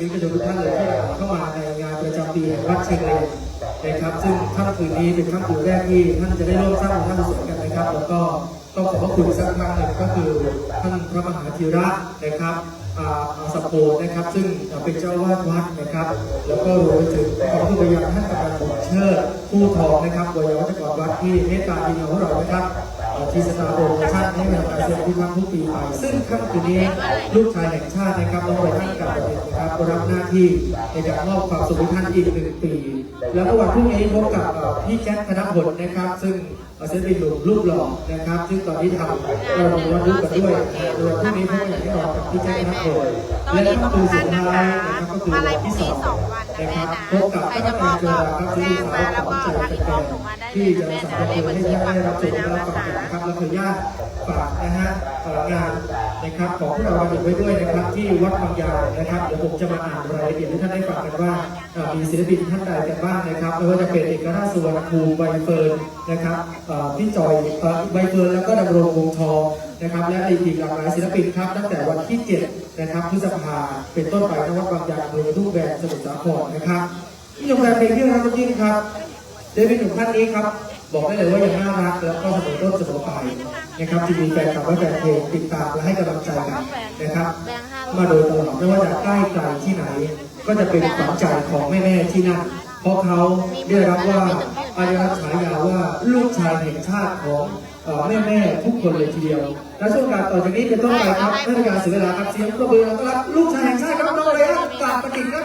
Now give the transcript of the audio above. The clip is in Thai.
ชิกชนทุกท่านเลยที่เข้ามาในงานประจำปีแห่งวัดเชียงเลนนะครับ ซึ่งค่ำคืนนี้เป็นค่ำคืนแรกที่ท่านจะได้ร่วมสร้างบุญท่านกุศลกันนะครับ แล้วก็ต้องขอบพระคุณสักครั้งหนึ่งก็คือท่านพระมหาธีระนะครับอาสปโปนะครับ ซึ่งเป็นเจ้าวาดวัดนะครับ แล้วก็รวมไปถึงขอบคุณไปยังท่านกำนันบุญเชิดผู้ทองนะครับโดยวัจกรวัดที่เมตตาดีของเรานะครับ ที่สตาร์โปรโมชั่นให้เวลากาเซ็นที่พักทุกปีไป ซึ่งค่ำคืนนี้ลูกชายแห่งชาตินะครับน้องไบรอันกับประเด็นะครับรับหน้าที่ในการมอบความสุขท่านอีกหนึ่งปี แล้วก็วันพรุ่งนี้พบกับพี่แจ็คธนพลนะครับ ซึ่งเซนเป็นหนุ่มรูปหล่อนะครับ ซึ่งตอนนี้ทำเราดูวันรู้กันด้วยนะโดยวันพรุ่งนี้พบกันอย่างแน่นอนกับพี่แจ็คธนพลและค่ำคืนสุดท้ายนะครับก็คือวันที่สองนะครับพบกับท่านอาจารย์ครับซึ่งเป็นสาวของใจเป็นแฟนที่จะสัมผัสให้ท่านได้รับชมและรับฟังนะครับแล้วคือญาตฝากนะฮะเอ่องานนะครับของพวกเราบันทึกไว้ด้วยนะครับ ที่วัดบางยางนะครับเดี๋ยวผมจะมาอ่านรายละเอียดให้ท่านได้ฟังกันว่ามีศิลปินท่านใดกันบ้างนะครับไม่ว่าจะเป็นเอกราชสุวรรณภูมิใบเฟิร์นนะครับพี่จอยใบเฟิร์นแล้วก็ดำรงวงทองนะครับและอีกหลากหลายศิลปินครับตั้งแต่วันที่ 7 นะครับพฤษภาเป็นต้นไปที่วัดบางยางอำเภอทุกแบนสมุทรสาครนะครับที่โรงแรมเป็นที่รักยิ่งครับเดวิดหนุ่มท่านนี้ครับ บอกได้เลยว่ายังน่ารักแล้วก็เสมอต้นเสมอปลายนะครับที่มีแฟนคลับและแฟนเพลงติดตามและให้กำลังใจกันนะครับ มาโดยตลอดไม่ว่าจะใกล้ไกลที่ไหน ก็จะเป็นขวัญใจของแม่ๆที่นั่นเพราะเขาได้รับว่าอายุรัฉายาว่าลูกชายแห่งชาติของแม่แม่ทุกคนเลยทีเดียว และช่วงการต่อจากนี้เป็นต้นไปครับเพื่อเป็นการเสียเวลาครับเสียงประมือต้อนรับลูกชายแห่งชาติครับน้องเลยครับกราบประดิษฐ์ครับ